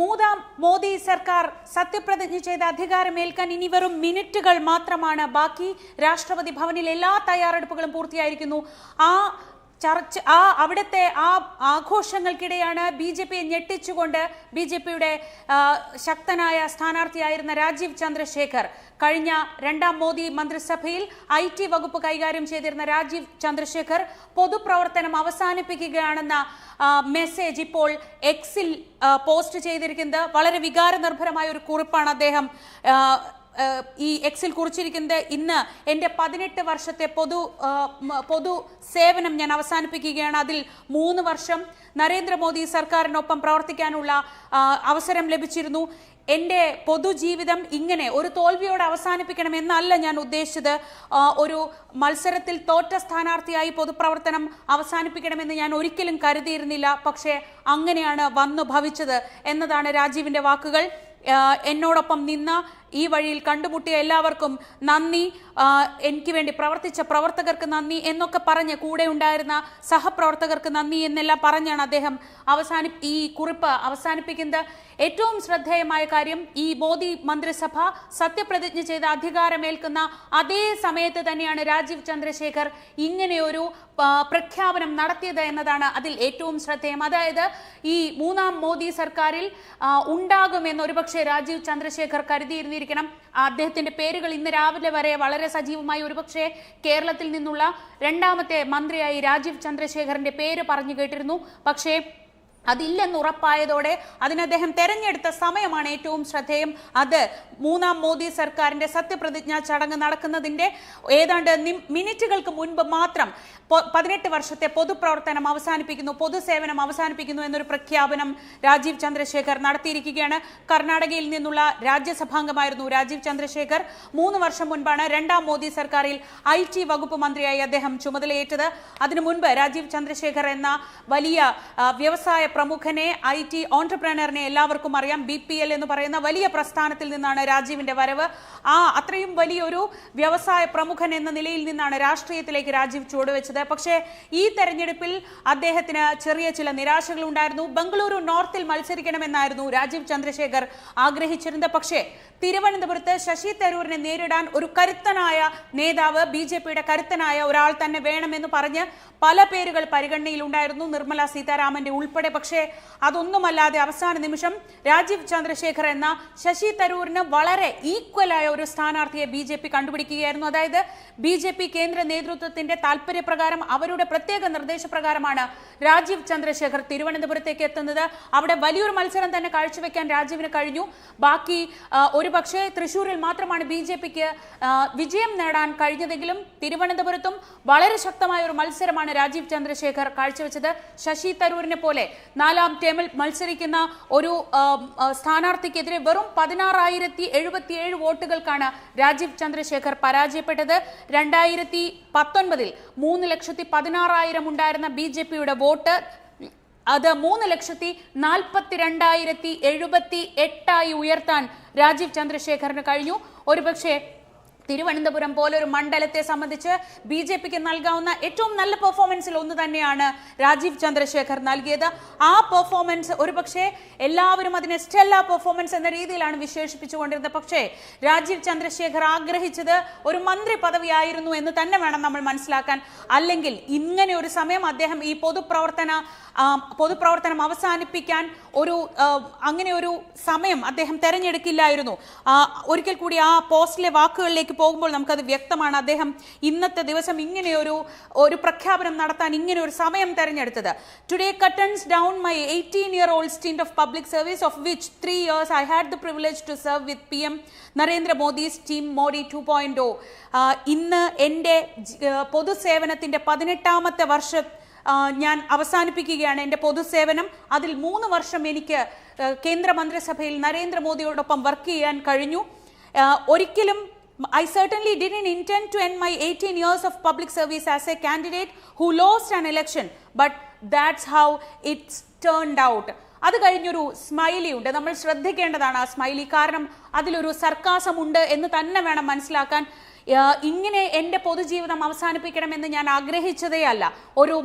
മൂന്നാം മോദി സർക്കാർ സത്യപ്രതിജ്ഞ ചെയ്ത അധികാരമേൽക്കാൻ ഇനി വെറും മിനിറ്റുകൾ മാത്രമാണ്. ബാക്കി രാഷ്ട്രപതി ഭവനിൽ എല്ലാ തയ്യാറെടുപ്പുകളും പൂർത്തിയായിരിക്കുന്നു. ആ ചർച്ച ആ അവിടുത്തെ ആ ആഘോഷങ്ങൾക്കിടെയാണ് ബി ജെ പിയെ ഞെട്ടിച്ചുകൊണ്ട് ബി ജെ പിയുടെ ശക്തനായ സ്ഥാനാർത്ഥിയായിരുന്ന രാജീവ് ചന്ദ്രശേഖർ കഴിഞ്ഞ രണ്ടാം മോദി മന്ത്രിസഭയിൽ ഐ ടി വകുപ്പ് കൈകാര്യം ചെയ്തിരുന്ന രാജീവ് ചന്ദ്രശേഖർ പൊതുപ്രവർത്തനം അവസാനിപ്പിക്കുകയാണെന്ന മെസ്സേജ് ഇപ്പോൾ എക്സിൽ പോസ്റ്റ് ചെയ്തിരിക്കുന്നത് വളരെ വികാരനിർഭരമായ ഒരു കുറിപ്പാണ് അദ്ദേഹം ഈ എക്സിൽ കുറിച്ചിരിക്കുന്നത് ഇന്ന് എന്റെ പതിനെട്ട് വർഷത്തെ പൊതു പൊതു സേവനം ഞാൻ അവസാനിപ്പിക്കുകയാണ്. അതിൽ മൂന്ന് വർഷം നരേന്ദ്രമോദി സർക്കാരിനൊപ്പം പ്രവർത്തിക്കാനുള്ള അവസരം ലഭിച്ചിരുന്നു. എന്റെ പൊതുജീവിതം ഇങ്ങനെ ഒരു തോൽവിയോടെ അവസാനിപ്പിക്കണം എന്നല്ല ഞാൻ ഉദ്ദേശിച്ചത്. ഒരു മത്സരത്തിൽ തോറ്റ സ്ഥാനാർത്ഥിയായി പൊതുപ്രവർത്തനം അവസാനിപ്പിക്കണമെന്ന് ഞാൻ ഒരിക്കലും കരുതിയിരുന്നില്ല. പക്ഷേ അങ്ങനെയാണ് വന്നു ഭവിച്ചത് എന്നതാണ് രാജീവിന്റെ വാക്കുകൾ. എന്നോടൊപ്പം നിന്ന ഈ വഴിയിൽ കണ്ടുമുട്ടിയ എല്ലാവർക്കും നന്ദി. എനിക്ക് വേണ്ടി പ്രവർത്തിച്ച പ്രവർത്തകർക്ക് നന്ദി എന്നൊക്കെ പറഞ്ഞ് കൂടെ ഉണ്ടായിരുന്ന സഹപ്രവർത്തകർക്ക് നന്ദി എന്നെല്ലാം പറഞ്ഞാണ് അദ്ദേഹം അവസാനി ഈ കുറിപ്പ് അവസാനിപ്പിക്കുന്നത്. ഏറ്റവും ശ്രദ്ധേയമായ കാര്യം ഈ മോദി മന്ത്രിസഭ സത്യപ്രതിജ്ഞ ചെയ്ത് അധികാരമേൽക്കുന്ന അതേ സമയത്ത് തന്നെയാണ് രാജീവ് ചന്ദ്രശേഖർ ഇങ്ങനെയൊരു പ്രഖ്യാപനം നടത്തിയത് എന്നതാണ് അതിൽ ഏറ്റവും ശ്രദ്ധേയം. അതായത് ഈ മൂന്നാം മോദി സർക്കാരിൽ ഉണ്ടാകുമെന്ന് ഒരുപക്ഷെ രാജീവ് ചന്ദ്രശേഖർ കരുതിയിരുന്നിരിക്കണം അദ്ദേഹത്തിന്റെ പേരുകൾ ഇന്ന് രാവിലെ വരെ വളരെ സജീവമായി ഒരുപക്ഷെ കേരളത്തിൽ നിന്നുള്ള രണ്ടാമത്തെ മന്ത്രിയായി രാജീവ് ചന്ദ്രശേഖറിന്റെ പേര് പറഞ്ഞു കേട്ടിരുന്നു. പക്ഷേ അതില്ലെന്ന് ഉറപ്പായതോടെ അതിന് അദ്ദേഹം തെരഞ്ഞെടുത്ത സമയമാണ് ഏറ്റവും ശ്രദ്ധേയം. അത് മൂന്നാം മോദി സർക്കാരിന്റെ സത്യപ്രതിജ്ഞാ ചടങ്ങ് നടക്കുന്നതിന്റെ ഏതാണ്ട് മിനിറ്റുകൾക്ക് മുൻപ് മാത്രം പതിനെട്ട് വർഷത്തെ പൊതുപ്രവർത്തനം അവസാനിപ്പിക്കുന്നു പൊതുസേവനം അവസാനിപ്പിക്കുന്നു എന്നൊരു പ്രഖ്യാപനം രാജീവ് ചന്ദ്രശേഖർ നടത്തിയിരിക്കുകയാണ്. കർണാടകയിൽ നിന്നുള്ള രാജ്യസഭാംഗമായിരുന്നു രാജീവ് ചന്ദ്രശേഖർ. മൂന്ന് വർഷം മുൻപാണ് രണ്ടാം മോദി സർക്കാരിൽ ഐ ടി വകുപ്പ് മന്ത്രിയായി അദ്ദേഹം ചുമതലയേറ്റത്. അതിനു മുൻപ് രാജീവ് ചന്ദ്രശേഖർ എന്ന വലിയ വ്യവസായ പ്രമുഖനെ ഐ ടി ഓൺടർപ്രണറിനെ എല്ലാവർക്കും അറിയാം. ബി പി എൽ എന്ന് പറയുന്ന വലിയ പ്രസ്ഥാനത്തിൽ നിന്നാണ് രാജീവിന്റെ വരവ്. ആ അത്രയും വലിയൊരു വ്യവസായ പ്രമുഖൻ എന്ന നിലയിൽ നിന്നാണ് രാഷ്ട്രീയത്തിലേക്ക് രാജീവ് ചുവടുവെച്ചത്. പക്ഷേ ഈ തെരഞ്ഞെടുപ്പിൽ അദ്ദേഹത്തിന് ചെറിയ ചില നിരാശകൾ ഉണ്ടായിരുന്നു ബംഗളൂരു നോർത്തിൽ മത്സരിക്കണമെന്നായിരുന്നു രാജീവ് ചന്ദ്രശേഖർ ആഗ്രഹിച്ചിരുന്നത്. പക്ഷേ തിരുവനന്തപുരത്ത് ശശി തരൂരിനെ നേരിടാൻ ഒരു കരുത്തനായ നേതാവ് ബി ജെ പിയുടെ കരുത്തനായ ഒരാൾ തന്നെ വേണമെന്ന് പറഞ്ഞ് പല പേരുകൾ പരിഗണനയിലുണ്ടായിരുന്നു. നിർമ്മല സീതാരാമന്റെ ഉൾപ്പെടെ. പക്ഷേ അതൊന്നുമല്ലാതെ അവസാന നിമിഷം രാജീവ് ചന്ദ്രശേഖർ എന്ന ശശി തരൂരിന് വളരെ ഈക്വലായ ഒരു സ്ഥാനാർത്ഥിയെ ബി ജെ പി കണ്ടുപിടിക്കുകയായിരുന്നു. അതായത് ബി ജെ പി കേന്ദ്ര നേതൃത്വത്തിന്റെ താല്പര്യപ്രകാരം അവരുടെ പ്രത്യേക നിർദ്ദേശപ്രകാരമാണ് രാജീവ് ചന്ദ്രശേഖർ തിരുവനന്തപുരത്തേക്ക് എത്തുന്നത്. അവിടെ വലിയൊരു മത്സരം തന്നെ കാഴ്ചവെക്കാൻ രാജീവിന് കഴിഞ്ഞു. ബാക്കി ആ, ഒരു പക്ഷേ തൃശൂരിൽ മാത്രമാണ് ബി ജെ പിക്ക് വിജയം നേടാൻ കഴിഞ്ഞതെങ്കിലും തിരുവനന്തപുരത്തും വളരെ ശക്തമായ ഒരു മത്സരമാണ് രാജീവ് ചന്ദ്രശേഖർ കാഴ്ചവെച്ചത്. ശശി തരൂരിനെ പോലെ നാലാം ടേമിൽ മത്സരിക്കുന്ന ഒരു സ്ഥാനാർത്ഥിക്കെതിരെ വെറും പതിനാറായിരത്തി എഴുപത്തിയേഴ് വോട്ടുകൾക്കാണ് രാജീവ് ചന്ദ്രശേഖർ പരാജയപ്പെട്ടത്. രണ്ടായിരത്തി പത്തൊൻപതിൽ മൂന്ന് ലക്ഷത്തി പതിനാറായിരം ഉണ്ടായിരുന്ന ബി ജെ പിയുടെ വോട്ട് അത് മൂന്ന് ലക്ഷത്തി നാൽപ്പത്തി രണ്ടായിരത്തി എഴുപത്തി എട്ടായി ഉയർത്താൻ രാജീവ് ചന്ദ്രശേഖറിന് കഴിഞ്ഞു. ഒരുപക്ഷെ തിരുവനന്തപുരം പോലൊരു മണ്ഡലത്തെ സംബന്ധിച്ച് ബി ജെ പിക്ക് നൽകാവുന്ന ഏറ്റവും നല്ല പെർഫോമൻസിൽ ഒന്ന് തന്നെയാണ് രാജീവ് ചന്ദ്രശേഖർ നൽകിയത്. ആ പെർഫോമൻസ് ഒരുപക്ഷെ എല്ലാവരും അതിനെ സ്റ്റെല്ല പെർഫോമൻസ് എന്ന രീതിയിലാണ് വിശേഷിപ്പിച്ചുകൊണ്ടിരുന്നത്. പക്ഷേ രാജീവ് ചന്ദ്രശേഖർ ആഗ്രഹിച്ചത് ഒരു മന്ത്രി പദവിയായിരുന്നു എന്ന് തന്നെ വേണം നമ്മൾ മനസ്സിലാക്കാൻ. അല്ലെങ്കിൽ ഇങ്ങനെ ഒരു സമയം അദ്ദേഹം ഈ പൊതുപ്രവർത്തന പൊതുപ്രവർത്തനം അവസാനിപ്പിക്കാൻ ഒരു അങ്ങനെ ഒരു സമയം അദ്ദേഹം തെരഞ്ഞെടുക്കില്ലായിരുന്നു. ഒരിക്കൽ കൂടി ആ പോസ്റ്റിലെ വാക്കുകളിലേക്ക് പോകുമ്പോൾ നമുക്കത് വ്യക്തമാണ്. അദ്ദേഹം ഇന്നത്തെ ദിവസം ഇങ്ങനെയൊരു ഒരു പ്രഖ്യാപനം നടത്താൻ ഇങ്ങനെ ഒരു സമയം തെരഞ്ഞെടുത്തത്. Today കട്ടൺസ് down my eighteen year old സ്റ്റീൻഡ് of public service of which three years I had the privilege to serve with P M നരേന്ദ്രമോദീസ് team Modi two point ഓ ഇന്ന് എന്റെ പൊതുസേവനത്തിന്റെ പതിനെട്ടാമത്തെ വർഷം ഞാൻ അവസാനിപ്പിക്കുകയാണ് എന്റെ പൊതുസേവനം. അതിൽ മൂന്ന് വർഷം എനിക്ക് കേന്ദ്രമന്ത്രിസഭയിൽ കേന്ദ്ര മന്ത്രിസഭയിൽ നരേന്ദ്രമോദിയോടൊപ്പം വർക്ക് ചെയ്യാൻ കഴിഞ്ഞു. ഒരിക്കലും I certainly didn't intend to end my 18 years of public service as a candidate who lost an election, but that's how it's turned out. അത് കഴിഞ്ഞൊരു സ്മൈലി ഉണ്ട് നമ്മൾ ശ്രദ്ധിക്കേണ്ടതാണ് ആ സ്മൈലി കാരണം അതിലൊരു സർക്കാസമുണ്ട് എന്ന് തന്നെ വേണം മനസ്സിലാക്കാൻ ആ, ഇങ്ങനെ എന്റെ പൊതുജീവിതം അവസാനിപ്പിക്കണമെന്ന് ഞാൻ ആഗ്രഹിച്ചതേ അല്ല. ഒരു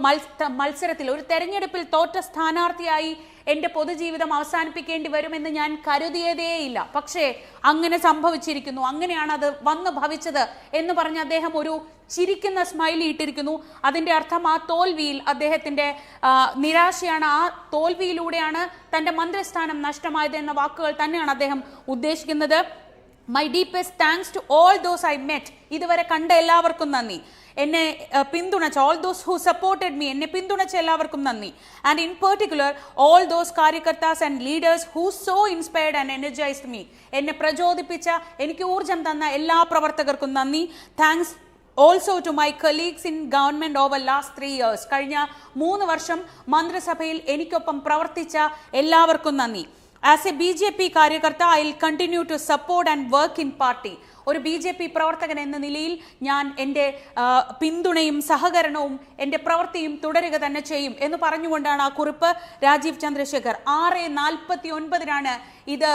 മത്സരത്തിൽ ഒരു തെരഞ്ഞെടുപ്പിൽ തോറ്റ സ്ഥാനാർത്ഥിയായി എന്റെ പൊതുജീവിതം അവസാനിപ്പിക്കേണ്ടി വരുമെന്ന് ഞാൻ കരുതിയതേയില്ല പക്ഷേ അങ്ങനെ സംഭവിച്ചിരിക്കുന്നു. അങ്ങനെയാണ് അത് വന്നു ഭവിച്ചത് എന്ന് പറഞ്ഞ് അദ്ദേഹം ഒരു ചിരിക്കുന്ന സ്മൈലി ഇട്ടിരിക്കുന്നു. അതിന്റെ അർത്ഥം ആ തോൽവിയിൽ അദ്ദേഹത്തിന്റെ നിരാശയാണ് ആ തോൽവിയിലൂടെയാണ് തന്റെ മന്ത്രിസ്ഥാനം നഷ്ടമായത് എന്ന വാക്കുകൾ തന്നെയാണ് അദ്ദേഹം ഉദ്ദേശിക്കുന്നത്. My deepest thanks to all those I met ഇതുവരെ കണ്ട എല്ലാവർക്കും നന്ദി. എന്നെ പിന്തുണച്ച all those who supported me എന്നെ പിന്തുണച്ച എല്ലാവർക്കും നന്ദി. And in particular all those karyakartas and leaders who so inspired and energised me എന്നെ പ്രചോദിപ്പിച്ച എനിക്ക് ഊർജം തന്ന എല്ലാ പ്രവർത്തകർക്കും നന്ദി. Thanks also to my colleagues in government over last three years കഴിഞ്ഞ മൂന്ന് വർഷം മന്ത്രിസഭയിൽ എനിക്കൊപ്പം പ്രവർത്തിച്ച എല്ലാവർക്കും നന്ദി. As a B J P karyakarta I will continue to support and work in party ഒരു ബി ജെ പി പ്രവർത്തകൻ എന്ന നിലയിൽ ഞാൻ എന്റെ പിന്തുണയും സഹകരണവും എന്റെ പ്രവൃത്തിയും തുടരുക തന്നെ ചെയ്യും എന്ന് പറഞ്ഞുകൊണ്ടാണ് ആ കുറിപ്പ് രാജീവ് ചന്ദ്രശേഖർ. ആറ് നാൽപ്പത്തി ഒൻപതിനാണ് ഇത്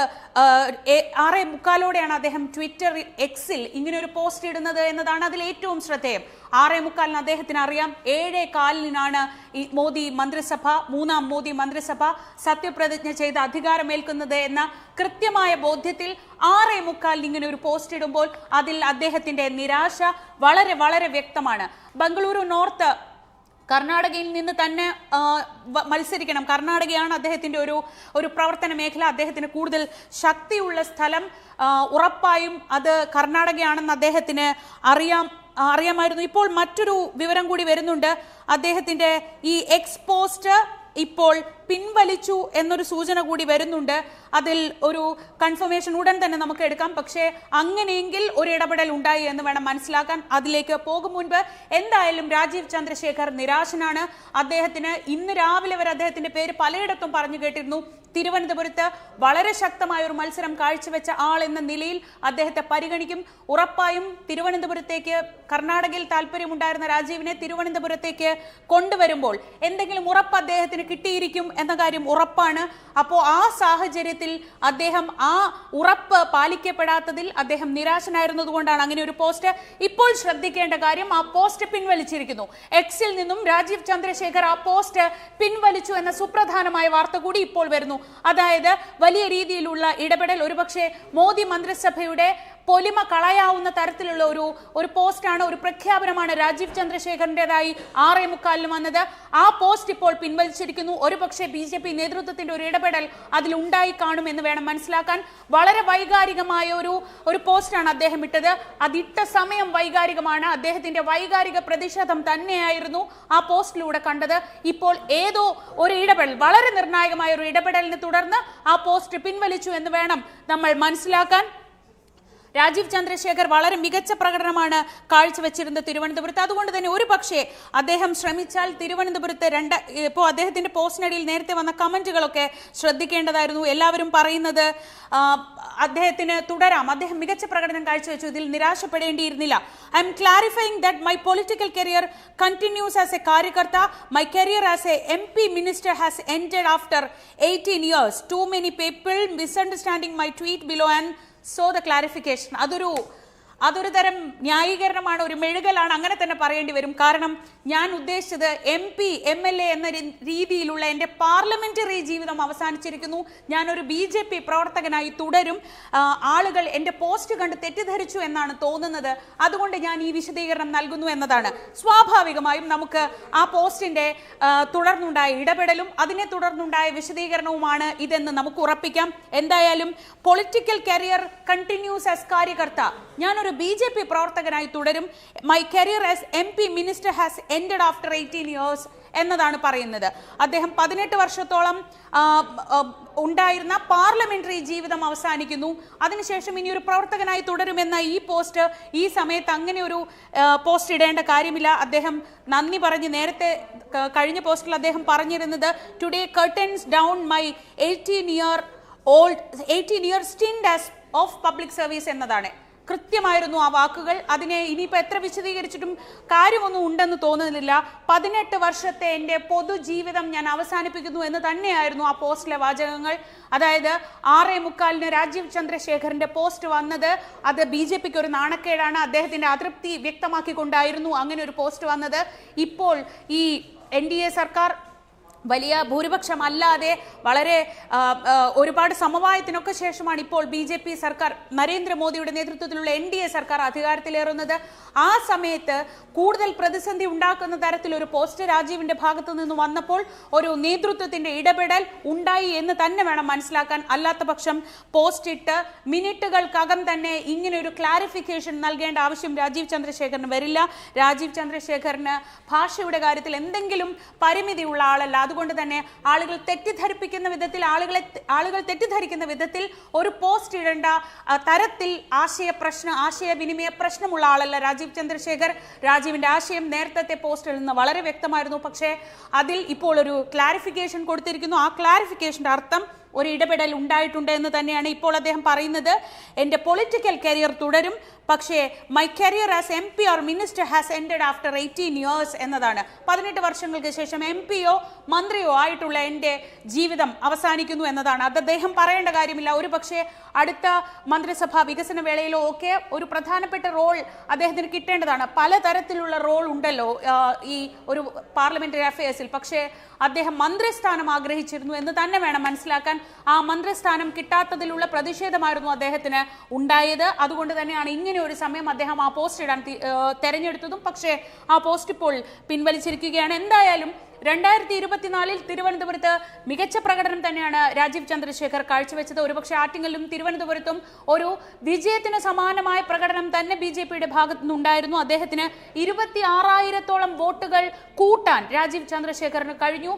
ആറ് മുക്കാലോടെയാണ് അദ്ദേഹം ട്വിറ്റർ എക്സിൽ ഇങ്ങനെ ഒരു പോസ്റ്റ് ഇടുന്നത് എന്നതാണ് അതിൽ ഏറ്റവും ശ്രദ്ധേയം. ആറേ മുക്കാലിന് അദ്ദേഹത്തിന് അറിയാം. ഏഴേ കാലിനാണ് ഈ മോദി മന്ത്രിസഭ മൂന്നാം മോദി മന്ത്രിസഭ സത്യപ്രതിജ്ഞ ചെയ്ത് അധികാരമേൽക്കുന്നത് എന്ന കൃത്യമായ ബോധ്യത്തിൽ ആറേ മുക്കാലിന് ഇങ്ങനെ ഒരു പോസ്റ്റ് ഇടുമ്പോൾ അതിൽ അദ്ദേഹത്തിന്റെ നിരാശ വളരെ വളരെ വ്യക്തമാണ്. ബംഗളൂരു നോർത്ത് കർണാടകയിൽ നിന്ന് തന്നെ മത്സരിക്കണം. കർണാടകയാണ് അദ്ദേഹത്തിന്റെ ഒരു ഒരു പ്രവർത്തന മേഖല. അദ്ദേഹത്തിന് കൂടുതൽ ശക്തിയുള്ള സ്ഥലം ഉറപ്പായും അത് കർണാടകയാണെന്ന് അദ്ദേഹത്തിന് അറിയാം. അറിയാമായിരുന്നു. ഇപ്പോൾ മറ്റൊരു വിവരം കൂടി വരുന്നുണ്ട്. അദ്ദേഹത്തിന്റെ ഈ എക്സ് പോസ്റ്റ് ഇപ്പോൾ പിൻവലിച്ചു എന്നൊരു സൂചന കൂടി വരുന്നുണ്ട്. അതിൽ ഒരു കൺഫർമേഷൻ ഉടൻ തന്നെ നമുക്ക് എടുക്കാം. പക്ഷേ അങ്ങനെയെങ്കിൽ ഒരു ഇടപെടൽ ഉണ്ടായി എന്ന് വേണം മനസ്സിലാക്കാൻ. അതിലേക്ക് പോകും മുൻപ് എന്തായാലും രാജീവ് ചന്ദ്രശേഖർ നിരാശനാണ്. അദ്ദേഹത്തിന് ഇന്ന് രാവിലെ വരെ അദ്ദേഹത്തിന്റെ പേര് പലയിടത്തും പറഞ്ഞു കേട്ടിരുന്നു. തിരുവനന്തപുരത്ത് വളരെ ശക്തമായ ഒരു മത്സരം കാഴ്ചവെച്ച ആൾ എന്ന നിലയിൽ അദ്ദേഹത്തെ പരിഗണിക്കും. ഉറപ്പായും തിരുവനന്തപുരത്തേക്ക് കർണാടകയിൽ താല്പര്യമുണ്ടായിരുന്ന രാജീവിനെ തിരുവനന്തപുരത്തേക്ക് കൊണ്ടുവരുമ്പോൾ എന്തെങ്കിലും ഉറപ്പ് അദ്ദേഹത്തിന് കിട്ടിയിരിക്കും എന്ന കാര്യം ഉറപ്പാണ്. അപ്പോൾ ആ സാഹചര്യത്തിൽ അദ്ദേഹം ആ ഉറപ്പ് പാലിക്കപ്പെടാത്തതിൽ അദ്ദേഹം നിരാശനായിരുന്നതുകൊണ്ടാണ് അങ്ങനെ ഒരു പോസ്റ്റ്. ഇപ്പോൾ ശ്രദ്ധിക്കേണ്ട കാര്യം ആ പോസ്റ്റ് പിൻവലിച്ചിരിക്കുന്നു. എക്സിൽ നിന്നും രാജീവ് ചന്ദ്രശേഖർ ആ പോസ്റ്റ് പിൻവലിച്ചു എന്ന സുപ്രധാനമായ വാർത്ത കൂടി ഇപ്പോൾ വരുന്നു. അതായത് വലിയ രീതിയിലുള്ള ഇടപെടൽ. ഒരുപക്ഷെ മോദി മന്ത്രിസഭയുടെ പൊലിമ കളയാവുന്ന തരത്തിലുള്ള ഒരു ഒരു പോസ്റ്റാണ് ഒരു പ്രഖ്യാപനമാണ് രാജീവ് ചന്ദ്രശേഖറിന്റെതായി ആറേ മുക്കാലിന് വന്നത്. ആ പോസ്റ്റ് ഇപ്പോൾ പിൻവലിച്ചിരിക്കുന്നു. ഒരുപക്ഷെ ബി ജെ പി നേതൃത്വത്തിന്റെ ഒരു ഇടപെടൽ അതിൽ ഉണ്ടായി കാണുമെന്ന് വേണം മനസ്സിലാക്കാൻ. വളരെ വൈകാരികമായ ഒരു ഒരു പോസ്റ്റാണ് അദ്ദേഹം ഇട്ടത്. അതിട്ട സമയം വൈകാരികമാണ്. അദ്ദേഹത്തിന്റെ വൈകാരിക പ്രതിഷേധം തന്നെയായിരുന്നു ആ പോസ്റ്റിലൂടെ കണ്ടത്. ഇപ്പോൾ ഏതോ ഒരു ഇടപെടൽ വളരെ നിർണായകമായ ഒരു ഇടപെടലിനെ തുടർന്ന് ആ പോസ്റ്റ് പിൻവലിച്ചു എന്ന് വേണം നമ്മൾ മനസ്സിലാക്കാൻ. രാജീവ് ചന്ദ്രശേഖർ വളരെ മികച്ച പ്രകടനമാണ് കാഴ്ചവെച്ചിരുന്നത് തിരുവനന്തപുരത്ത്. അതുകൊണ്ട് തന്നെ ഒരു പക്ഷേ അദ്ദേഹം ശ്രമിച്ചാൽ തിരുവനന്തപുരത്ത് രണ്ട് ഇപ്പോൾ അദ്ദേഹത്തിന്റെ പോസ്റ്റിനടിയിൽ നേരത്തെ വന്ന കമന്റുകളൊക്കെ ശ്രദ്ധിക്കേണ്ടതായിരുന്നു. എല്ലാവരും പറയുന്നത് അദ്ദേഹത്തിന് തുടരാം. അദ്ദേഹം മികച്ച പ്രകടനം കാഴ്ചവെച്ചു. ഇതിൽ നിരാശപ്പെടേണ്ടിയിരുന്നില്ല. I'm clarifying that my political career continues as a karyakarta. My career as a M P minister has end after eighteen years. Too many people misunderstanding my tweet below and so the clarification അതൊരു അതൊരു തരം ന്യായീകരണമാണ് ഒരു മെഴുകലാണ് അങ്ങനെ തന്നെ പറയേണ്ടി വരും. കാരണം ഞാൻ ഉദ്ദേശിച്ചത് M P M L A എന്ന രീതിയിലുള്ള എന്റെ പാർലമെന്ററി ജീവിതം അവസാനിച്ചിരിക്കുന്നു. ഞാനൊരു ബി ജെ പി പ്രവർത്തകനായി തുടരും. ആളുകൾ എന്റെ പോസ്റ്റ് കണ്ട് തെറ്റിദ്ധരിച്ചു എന്നാണ് തോന്നുന്നത്. അതുകൊണ്ട് ഞാൻ ഈ വിശദീകരണം നൽകുന്നു എന്നതാണ്. സ്വാഭാവികമായും നമുക്ക് ആ പോസ്റ്റിന്റെ തുടർന്നുണ്ടായ ഇടപെടലും അതിനെ തുടർന്നുണ്ടായ വിശദീകരണവുമാണ് ഇതെന്ന് നമുക്ക് ഉറപ്പിക്കാം. എന്തായാലും political career continues as karyakarta. ഞാനൊരു ബി ജെ പി പ്രവർത്തകനായി തുടരും. My career as M P minister has ended after eighteen years എന്നതാണ് പറയുന്നത്. അദ്ദേഹം പതിനെട്ട് വർഷത്തോളം ഉണ്ടായിരുന്ന പാർലമെന്ററി ജീവിതം അവസാനിക്കുന്നു. അതിനുശേഷം ഇനി ഒരു പ്രവർത്തകനായി തുടരുമെന്ന ഈ പോസ്റ്റ് ഈ സമയത്ത് അങ്ങനെ ഒരു പോസ്റ്റ് ഇടേണ്ട കാര്യമില്ല. അദ്ദേഹം നന്ദി പറഞ്ഞ് നേരത്തെ കഴിഞ്ഞ പോസ്റ്റിൽ അദ്ദേഹം പറഞ്ഞിരുന്നത് today curtains down my eighteen year old eighteen year stint as of public service എന്നതാണ്. കൃത്യമായിരുന്നു ആ വാക്കുകൾ. അതിനെ ഇനിയിപ്പോൾ എത്ര വിശദീകരിച്ചിട്ടും കാര്യമൊന്നും ഉണ്ടെന്ന് തോന്നുന്നില്ല. പതിനെട്ട് വർഷത്തെ എന്റെ പൊതുജീവിതം ഞാൻ അവസാനിപ്പിക്കുന്നു എന്ന് തന്നെയായിരുന്നു ആ പോസ്റ്റിലെ വാചകങ്ങൾ. അതായത് ആറേ മുക്കാലിന് രാജീവ് ചന്ദ്രശേഖറിന്റെ പോസ്റ്റ് വന്നത് അത് ബി ജെ പിക്ക് ഒരു നാണക്കേടാണ്. അദ്ദേഹത്തിന്റെ അതൃപ്തി വ്യക്തമാക്കിക്കൊണ്ടായിരുന്നു അങ്ങനെ ഒരു പോസ്റ്റ് വന്നത്. ഇപ്പോൾ ഈ എൻ ഡി എ സർക്കാർ വലിയ ഭൂരിപക്ഷം അല്ലാതെ വളരെ ഒരുപാട് സമവായത്തിനൊക്കെ ശേഷമാണ് ഇപ്പോൾ ബി സർക്കാർ നരേന്ദ്രമോദിയുടെ നേതൃത്വത്തിലുള്ള എൻ സർക്കാർ അധികാരത്തിലേറുന്നത്. ആ സമയത്ത് കൂടുതൽ പ്രതിസന്ധി ഉണ്ടാക്കുന്ന തരത്തിൽ ഒരു പോസ്റ്റ് രാജീവിന്റെ ഭാഗത്തു നിന്ന് വന്നപ്പോൾ ഒരു നേതൃത്വത്തിന്റെ ഇടപെടൽ ഉണ്ടായി എന്ന് തന്നെ വേണം മനസ്സിലാക്കാൻ. അല്ലാത്ത പക്ഷം പോസ്റ്റ് ഇട്ട് മിനിറ്റുകൾക്കകം തന്നെ ഇങ്ങനെ ഒരു ക്ലാരിഫിക്കേഷൻ നൽകേണ്ട ആവശ്യം രാജീവ് ചന്ദ്രശേഖറിന് വരില്ല. രാജീവ് ചന്ദ്രശേഖറിന് ഭാഷയുടെ കാര്യത്തിൽ എന്തെങ്കിലും പരിമിതിയുള്ള ആളല്ല. അതുകൊണ്ട് തന്നെ ആളുകൾ തെറ്റിദ്ധരിപ്പിക്കുന്ന വിധത്തിൽ ആളുകളെ ആളുകൾ തെറ്റിദ്ധരിക്കുന്ന വിധത്തിൽ ഒരു പോസ്റ്റ് ഇടേണ്ട തരത്തിൽ ആശയ പ്രശ്ന ആശയവിനിമയ പ്രശ്നമുള്ള ആളല്ല രാജീവ് ചന്ദ്രശേഖർ രാജീവിന്റെ ആശയം നേരത്തെ പോസ്റ്റിൽ നിന്ന് വളരെ വ്യക്തമായിരുന്നു. പക്ഷേ അതിൽ ഇപ്പോൾ ഒരു ക്ലാരിഫിക്കേഷൻ കൊടുത്തിരിക്കുന്നു. ആ ക്ലാരിഫിക്കേഷന്റെ അർത്ഥം ഒരു ഇടപെടൽ ഉണ്ടായിട്ടുണ്ട് എന്ന് തന്നെയാണ് ഇപ്പോൾ അദ്ദേഹം പറയുന്നത്. എന്റെ പൊളിറ്റിക്കൽ കരിയർ തുടരും. പക്ഷേ my career as M P or minister has ended after eighteen years എന്നതാണ്. പതിനെട്ട് വർഷങ്ങൾക്ക് ശേഷം എം പിയോ മന്ത്രിയോ ആയിട്ടുള്ള എന്റെ ജീവിതം അവസാനിക്കുന്നു എന്നതാണ്. അത് അദ്ദേഹം പറയേണ്ട കാര്യമില്ല. ഒരു പക്ഷേ അടുത്ത മന്ത്രിസഭാ വികസന വേളയിലോ ഒക്കെ ഒരു പ്രധാനപ്പെട്ട റോൾ അദ്ദേഹത്തിന് കിട്ടേണ്ടതാണ്. പലതരത്തിലുള്ള റോൾ ഉണ്ടല്ലോ ഈ ഒരു പാർലമെന്ററി അഫയേഴ്സിൽ പക്ഷേ അദ്ദേഹം മന്ത്രിസ്ഥാനം ആഗ്രഹിച്ചിരുന്നു എന്ന് തന്നെ വേണം മനസ്സിലാക്കാൻ ആ മന്ത്രിസ്ഥാനം കിട്ടാത്തതിലുള്ള പ്രതിഷേധമായിരുന്നു അദ്ദേഹത്തിന് ഉണ്ടായത്. അതുകൊണ്ട് തന്നെയാണ് ഇങ്ങനെ ഒരു സമയം അദ്ദേഹം ആ പോസ്റ്റ് ഇടാൻ തിരഞ്ഞെടുത്തതും. പക്ഷേ ആ പോസ്റ്റ് ഇപ്പോൾ പിൻവലിച്ചിരിക്കുകയാണ്. എന്തായാലും രണ്ടായിരത്തി ഇരുപത്തിനാലിൽ തിരുവനന്തപുരത്ത് മികച്ച പ്രകടനം തന്നെയാണ് രാജീവ് ചന്ദ്രശേഖർ കാഴ്ചവെച്ചത്. ഒരുപക്ഷെ ആറ്റിങ്ങലിലും തിരുവനന്തപുരത്തും ഒരു വിജയത്തിന് സമാനമായ പ്രകടനം തന്നെ ബി ജെ പിയുടെ ഭാഗത്തു നിന്നുണ്ടായിരുന്നു അദ്ദേഹത്തിന് ഇരുപത്തി ആറായിരത്തോളം വോട്ടുകൾ കൂട്ടാൻ രാജീവ് ചന്ദ്രശേഖറിന് കഴിഞ്ഞു.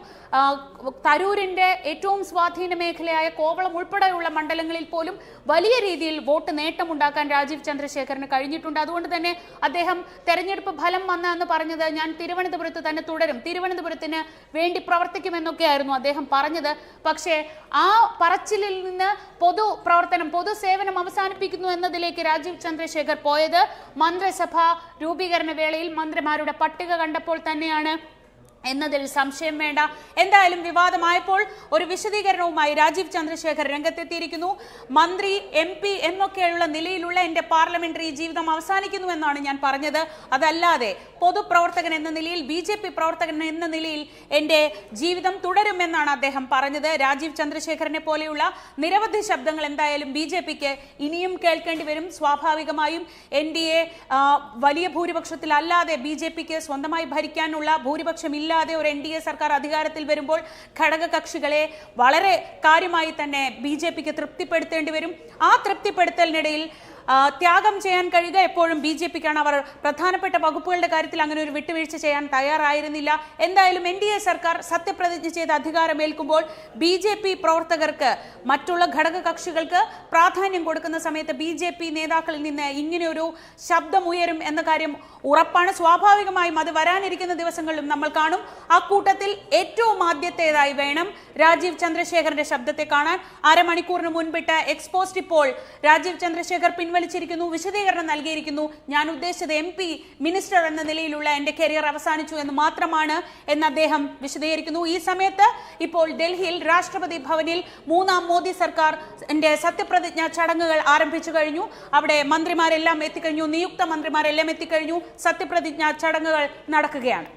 തരൂരിന്റെ ഏറ്റവും സ്വാധീന മേഖലയായ കോവളം ഉൾപ്പെടെയുള്ള മണ്ഡലങ്ങളിൽ പോലും വലിയ രീതിയിൽ വോട്ട് നേട്ടമുണ്ടാക്കാൻ രാജീവ് ചന്ദ്രശേഖറിന് കഴിഞ്ഞിട്ടുണ്ട്. അതുകൊണ്ട് തന്നെ അദ്ദേഹം തെരഞ്ഞെടുപ്പ് ഫലം വന്ന എന്ന് പറഞ്ഞത് ഞാൻ തിരുവനന്തപുരത്ത് തന്നെ തുടരും. തിരുവനന്തപുരത്തിന് വേണ്ടി പ്രവർത്തിക്കുമെന്നൊക്കെയായിരുന്നു അദ്ദേഹം പറഞ്ഞത്. പക്ഷേ ആ പറച്ചിലിൽ നിന്ന് പൊതു പ്രവർത്തനം പൊതുസേവനം അവസാനിപ്പിക്കുന്നു എന്നതിലേക്ക് രാജീവ് ചന്ദ്രശേഖർ പോയത് മന്ത്രിസഭ രൂപീകരണ വേളയിൽ മന്ത്രിമാരുടെ പട്ടിക കണ്ടപ്പോൾ തന്നെയാണ്. എന്നതിൽ സംശയം വേണ്ട. എന്തായാലും വിവാദമായപ്പോൾ ഒരു വിശദീകരണവുമായി രാജീവ് ചന്ദ്രശേഖർ രംഗത്തെത്തിയിരിക്കുന്നു. മന്ത്രി എം പി എന്നൊക്കെയുള്ള നിലയിലുള്ള എന്റെ പാർലമെന്ററി ജീവിതം അവസാനിക്കുന്നു എന്നാണ് ഞാൻ പറഞ്ഞത്. അതല്ലാതെ പൊതുപ്രവർത്തകൻ എന്ന നിലയിൽ ബി ജെ പി പ്രവർത്തകൻ എന്ന നിലയിൽ എന്റെ ജീവിതം തുടരുമെന്നാണ് അദ്ദേഹം പറഞ്ഞത്. രാജീവ് ചന്ദ്രശേഖരനെ പോലെയുള്ള നിരവധി ശബ്ദങ്ങൾ എന്തായാലും ബി ജെ പിക്ക് ഇനിയും കേൾക്കേണ്ടി വരും. സ്വാഭാവികമായും എൻ ഡി എ വലിയ ഭൂരിപക്ഷത്തിലല്ലാതെ ബി ജെ പിക്ക് സ്വന്തമായി ഭരിക്കാനുള്ള ഭൂരിപക്ഷം ഇല്ലാതെ ഒരു എൻ ഡി എ സർക്കാർ അധികാരത്തിൽ വരുമ്പോൾ ഘടകകക്ഷികളെ വളരെ കാര്യമായി തന്നെ ബി ജെ പിക്ക് തൃപ്തിപ്പെടുത്തേണ്ടി വരും. ആ തൃപ്തിപ്പെടുത്തലിനിടയിൽ ത്യാഗം ചെയ്യാൻ കഴിയുക എപ്പോഴും ബി ജെ പിക്കാണ്. അവർ പ്രധാനപ്പെട്ട വകുപ്പുകളുടെ കാര്യത്തിൽ അങ്ങനെ ഒരു വിട്ടുവീഴ്ച ചെയ്യാൻ തയ്യാറായിരുന്നില്ല. എന്തായാലും എൻ ഡി എ സർക്കാർ സത്യപ്രതിജ്ഞ ചെയ്ത് അധികാരമേൽക്കുമ്പോൾ ബി ജെ പി പ്രവർത്തകർക്ക് മറ്റുള്ള ഘടകകക്ഷികൾക്ക് പ്രാധാന്യം കൊടുക്കുന്ന സമയത്ത് ബി ജെ പി നേതാക്കളിൽ നിന്ന് ഇങ്ങനെയൊരു ശബ്ദമുയരും എന്ന കാര്യം ഉറപ്പാണ്. സ്വാഭാവികമായും അത് വരാനിരിക്കുന്ന ദിവസങ്ങളിലും നമ്മൾ കാണും. ആ കൂട്ടത്തിൽ ഏറ്റവും ആദ്യത്തേതായി വേണം രാജീവ് ചന്ദ്രശേഖരന്റെ ശബ്ദത്തെ കാണാൻ. അരമണിക്കൂറിന് മുൻപിട്ട് എക്സ്പോസ്റ്റ് ഇപ്പോൾ രാജീവ് ചന്ദ്രശേഖർ പിൻവലിച്ചിരിക്കുന്നു വിശദീകരണം നൽകിയിരിക്കുന്നു. ഞാൻ ഉദ്ദേശിച്ചത് എം പി മിനിസ്റ്റർ എന്ന നിലയിലുള്ള എന്റെ കരിയർ അവസാനിച്ചു എന്ന് മാത്രമാണ് എന്ന് അദ്ദേഹം വിശദീകരിക്കുന്നു. ഈ സമയത്ത് ഇപ്പോൾ ഡൽഹിയിൽ രാഷ്ട്രപതി ഭവനിൽ മൂന്നാം മോദി സർക്കാർ എന്റെ സത്യപ്രതിജ്ഞ ചടങ്ങുകൾ ആരംഭിച്ചു കഴിഞ്ഞു. അവിടെ മന്ത്രിമാരെല്ലാം എത്തിക്കഴിഞ്ഞു നിയുക്ത മന്ത്രിമാരെല്ലാം എത്തിക്കഴിഞ്ഞു. സത്യപ്രതിജ്ഞ ചടങ്ങുകൾ നടക്കുകയാണ്.